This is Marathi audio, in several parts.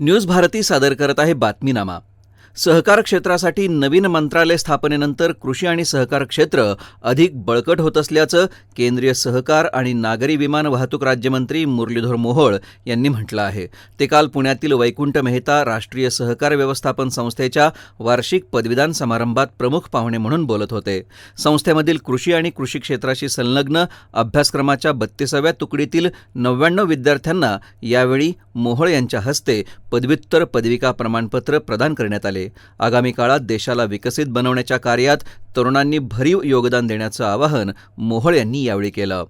न्यूज भारती सादर करत आहे बातमीनामा. सहकार क्षेत्रासाठी नवीन मंत्रालय स्थापनेनंतर कृषी आणि सहकार क्षेत्र अधिक बळकट होत असल्याचं केंद्रीय सहकार आणि नागरी विमान वाहतूक राज्यमंत्री मुरलीधर मोहोळ यांनी म्हटलं आहे. ते काल पुण्यातील वैकुंठ मेहता राष्ट्रीय सहकार व्यवस्थापन संस्थेच्या वार्षिक पदवीदान समारंभात प्रमुख पाहुणे म्हणून बोलत होते. संस्थेमधील कृषी आणि कृषी क्षेत्राशी संलग्न अभ्यासक्रमाच्या बत्तीसाव्या तुकडीतील नव्याण्णव विद्यार्थ्यांना यावेळी मोहोळ यांच्या हस्ते पदव्युत्तर पदविका प्रमाणपत्र प्रदान करण्यात आले. आगामी काळात देशाला विकसित बनवण्याच्या कार्यात तरुणांनी भरीव योगदान देण्याचं आवाहन मोहोळ यांनी यावेळी केलं.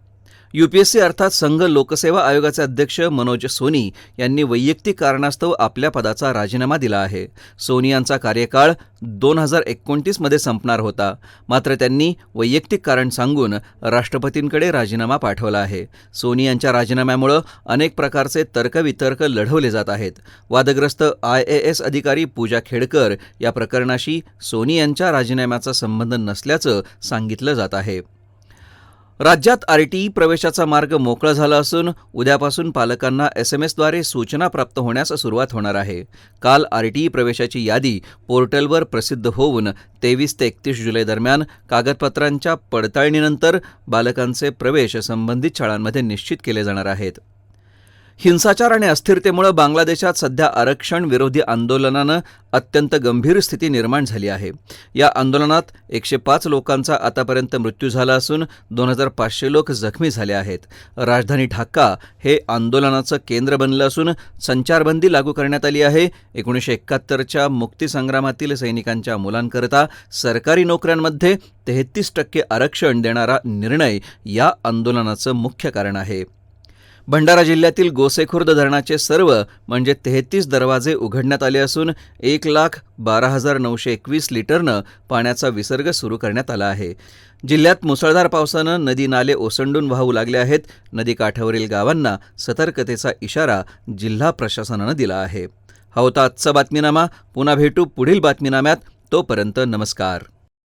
यूपीएससी अर्थात संघ लोकसेवा आयोगाचे अध्यक्ष मनोज सोनी यांनी वैयक्तिक कारणास्तव आपल्या पदाचा राजीनामा दिला आहे. सोनी यांचा कार्यकाळ दोन हजार एकोणतीसमध्ये संपणार होता. मात्र त्यांनी वैयक्तिक कारण सांगून राष्ट्रपतींकडे राजीनामा पाठवला आहे. सोनी यांच्या राजीनाम्यामुळं अनेक प्रकारचे तर्कवितर्क लढवले जात आहेत. वादग्रस्त आय ए एस अधिकारी पूजा खेडकर या प्रकरणाशी सोनी यांच्या राजीनाम्याचा संबंध नसल्याचं सांगितलं जात आहे. राज्यात आरटीई प्रवेशाचा मार्ग मोकळा झाला असून उद्यापासून पालकांना एस एम एसद्वारे सूचना प्राप्त होण्यास सुरुवात होणार आहे. काल आरटीई प्रवेशाची यादी पोर्टलवर प्रसिद्ध होऊन तेवीस ते एकतीस जुलै दरम्यान कागदपत्रांच्या पडताळणीनंतर बालकांचे प्रवेश संबंधित शाळांमध्ये निश्चित केले जाणार आहेत. हिंसाचार आणि अस्थिरतेमुळे बांगलादेशात सध्या आरक्षण विरोधी आंदोलनानं अत्यंत गंभीर स्थिती निर्माण झाली आहे. या आंदोलनात एकशे पाच लोकांचा आतापर्यंत मृत्यू झाला असून दोन हजार पाचशे लोक जखमी झाले आहेत. राजधानी ढाका हे आंदोलनाचं केंद्र बनलं असून संचारबंदी लागू करण्यात आली आहे. एकोणीसशे एकाहत्तरच्या मुक्तीसंग्रामातील सैनिकांच्या मुलांकरता सरकारी नोकऱ्यांमध्ये तेहतीस टक्के आरक्षण देणारा निर्णय या आंदोलनाचं मुख्य कारण आहे. भंडारा जिल्ह्यातील गोसेखुर्द धरणाचे सर्व म्हणजे तेहतीस दरवाजे उघडण्यात आले असून एक लाख बारा हजार नऊशे एकवीस लिटरनं पाण्याचा विसर्ग सुरू करण्यात आला आहे. जिल्ह्यात मुसळधार पावसानं नदी नाले ओसंडून वाहू लागले आहेत. नदीकाठावरील गावांना सतर्कतेचा इशारा जिल्हा प्रशासनानं दिला आहे. हा होता आजचा बातमीनामा. पुन्हा भेटू पुढील बातमीनाम्यात. तोपर्यंत नमस्कार.